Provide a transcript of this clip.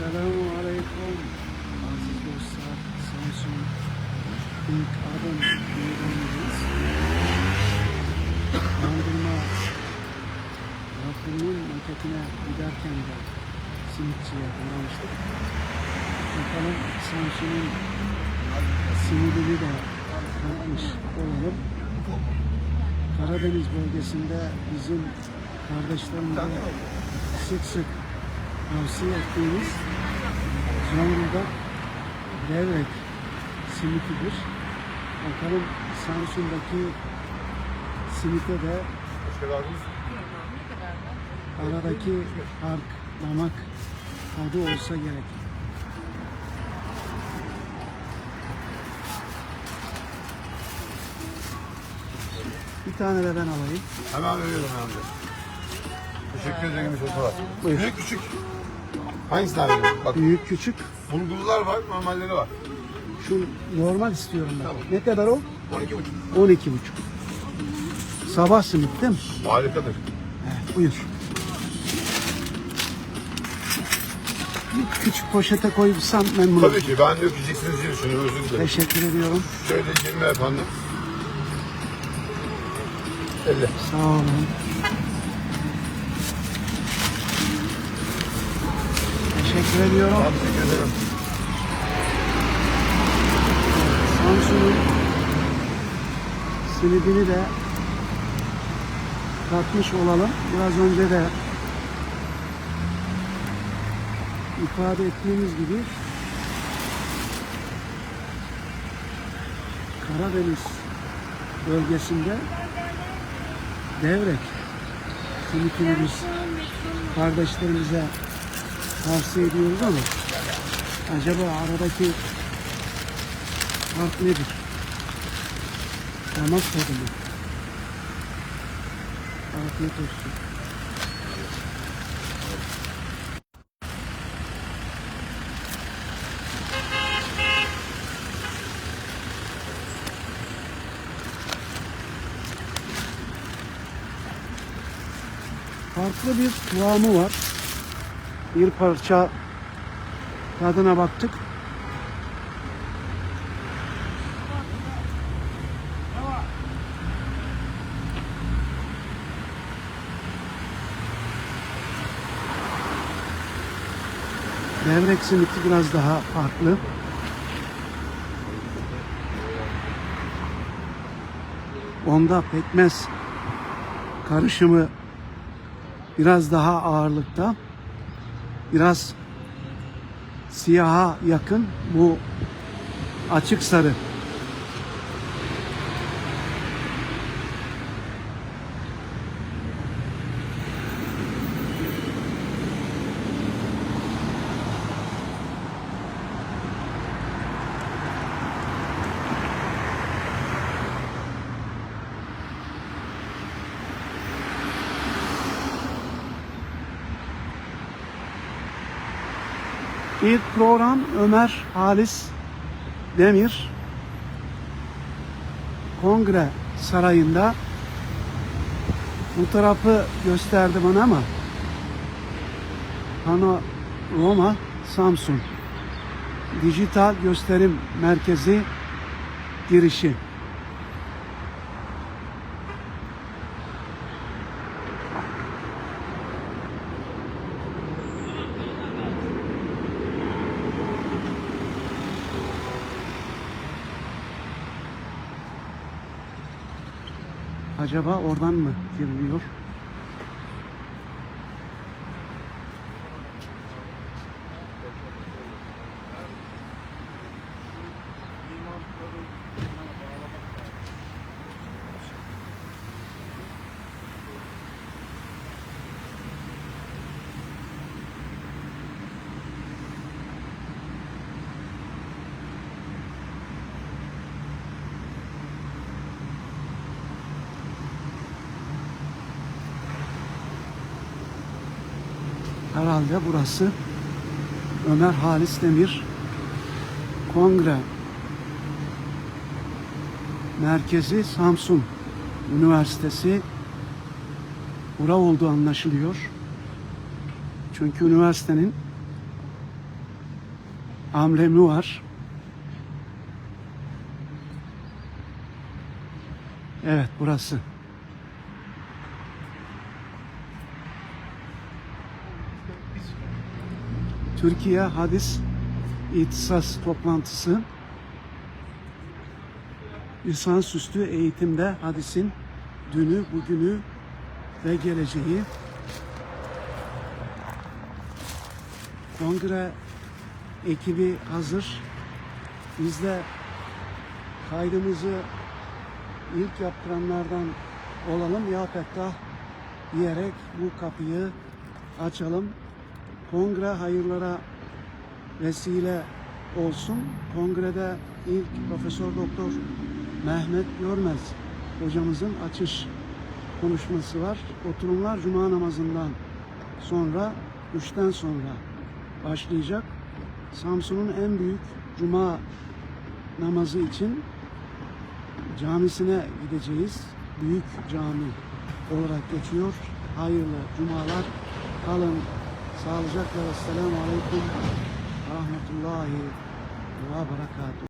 Selamun Aleyküm aziz dostlar. Samsun İlk Adım Meydanı'ndayız. Bandırma Rabbinin maketine giderken de simitçiye uğramıştık. Bakalım Samsun'un simidini de yapmış olalım. Karadeniz bölgesinde bizim kardeşlerimize sık sık tavsiye ettiğimiz Zonguldak Devrek simitidir. Bakalım Samsun'daki simite de aradaki fark, damak tadı olsa gerek. Bir tane de ben alayım. Hemen veriyorum amca. Teşekkür ederim. Buyur. Büyük küçük. Hangisini veriyorum? Bak Büyük küçük. bulgurlar var, normalleri var. Şu normal istiyorum ben. Ne kadar o? 12 buçuk. 12 buçuk. Sabah simit değil mi? Harikadır. Evet, buyur. Bir küçük poşete koyursam memnun olurum. Tabii ki ben dökeceksiniz diye düşünüyorum. Özür dilerim. Teşekkür ediyorum. Şöyle 20 efendim. 50. Sağ olun. Teşekkür ediyorum. Tamam, teşekkür ederim. Samsun'un simidini de tatmış olalım. Biraz önce de ifade ettiğimiz gibi Karadeniz bölgesinde devrek simitini biz kardeşlerimize tavsiye ediyoruz ama acaba aradaki fark nedir? Damak tadı mı? Afiyet olsun. Farklı bir kıvamı var. Bir parça tadına baktık. Devrek simiti biraz daha farklı. Onda pekmez karışımı biraz daha ağırlıkta. Biraz siyaha yakın bu açık sarı. İlk program Ömer Halis Demir Kongre Sarayı'nda bu tarafı gösterdi bana ama Pano Roma Samsun Dijital Gösterim Merkezi girişi. Acaba oradan mı giriliyor? Herhalde burası Ömer Halis Demir Kongre Merkezi Samsun Üniversitesi bura olduğu anlaşılıyor. Çünkü üniversitenin amblemi var. Evet burası. Türkiye Hadis İhtisas Toplantısı lisansüstü eğitimde hadisin dünü, bugünü ve geleceği kongre ekibi hazır. Biz de kaydımızı ilk yaptıranlardan olalım ya Fettah diyerek bu kapıyı açalım. Kongre hayırlara vesile olsun. Kongrede ilk Profesör Doktor Mehmet Görmez hocamızın açış konuşması var. Oturumlar cuma namazından sonra, üçten sonra başlayacak. Samsun'un en büyük cuma namazı için camisine gideceğiz. Büyük cami olarak geçiyor. Hayırlı cumalar. Kalın صار جاكر السلام عليكم ورحمة الله وبركاته.